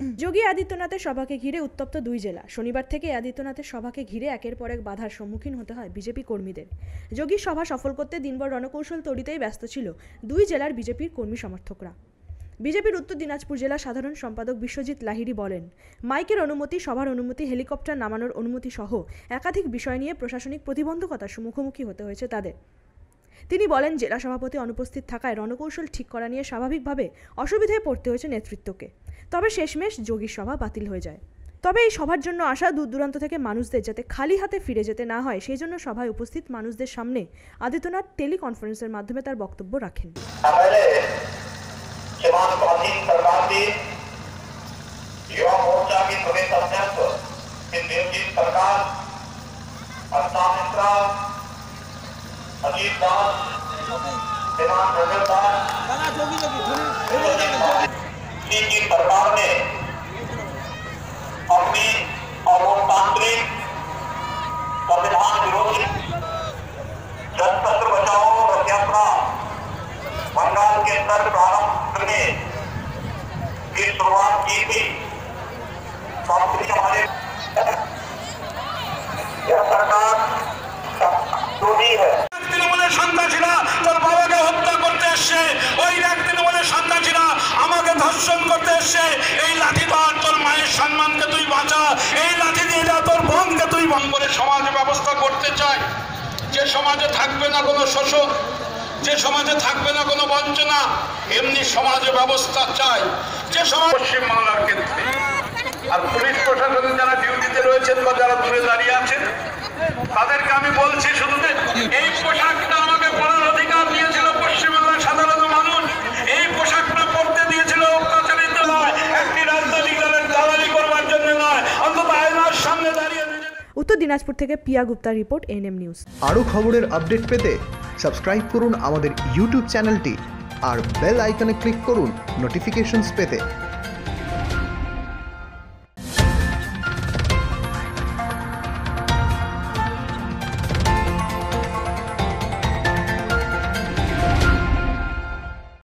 যোগী আদিত্যনাথের সভাকে ঘিরে উত্তপ্ত দুই জেলা। শনিবার থেকে আদিত্যনাথের সভাকে ঘিরে একের পর এক বাধার সম্মুখীন হতে হয় বিজেপি কর্মীদের। যোগীর সভা সফল করতে দিনভর রণকৌশল তৈরিতেই ব্যস্ত ছিল দুই জেলার বিজেপির কর্মী সমর্থকরা। বিজেপির উত্তর দিনাজপুর জেলা সাধারণ সম্পাদক বিশ্বজিৎ লাহিড়ী বলেন, মাইকের অনুমতি, সভার অনুমতি, হেলিকপ্টার নামানোর অনুমতি সহ একাধিক বিষয় নিয়ে প্রশাসনিক প্রতিবন্ধকতার মুখোমুখি হতে হয়েছে তাদের। তিনি বলেন জেলা সভাপতি অনুপস্থিত থাকায় রণকৌশল ঠিক করা নিয়ে স্বাভাবিকভাবে অসুবিধায় পড়তে হয়েছে নেতৃত্বকে তবে শেষমেশ যোগীর সভা বাতিল হয়ে যায় তবে এই সভার জন্য আসা দূর দূরান্ত থেকে মানুষদের যাতে খালি হাতে ফিরে যেতে না হয় সেই জন্য সভায় উপস্থিত মানুষদের সামনে আদিত্যনাথ টেলিকনফারেন্সের মাধ্যমে তার বক্তব্য রাখেন पहले श्रीमान स्वाधीन सरकार अजीत दास श्रीमान रजत दास की सरकार ने अपनी अलोकतांत्रिक संविधान विरोधी जनतंत्र बचाओ रथ यात्रा बंगाल के अंदर प्रारंभ करने की शुरुआत की थी। করে সমাজ ব্যবস্থা করতে চায়। যে সমাজে থাকবে না কোনো শোষক যে সমাজে থাকবে না কোনো বঞ্চনা, এমনি সমাজ ব্যবস্থা চায়। যে সমাজ পশ্চিমবাংলার ক্ষেত্রে আর পুলিশ প্রশাসনে যারা ডিউটিতে রয়েছেন বা যারা দূরে দাঁড়িয়ে আছেন উত্তর দিনাজপুর থেকে পিয়া গুপ্তার রিপোর্ট এনএম নিউজ। আরও খবরের আপডেট পেতে সাবস্ক্রাইব করুন আমাদের ইউটিউব চ্যানেলটি আর বেল আইকনে ক্লিক করুন নোটিফিকেশনস পেতে।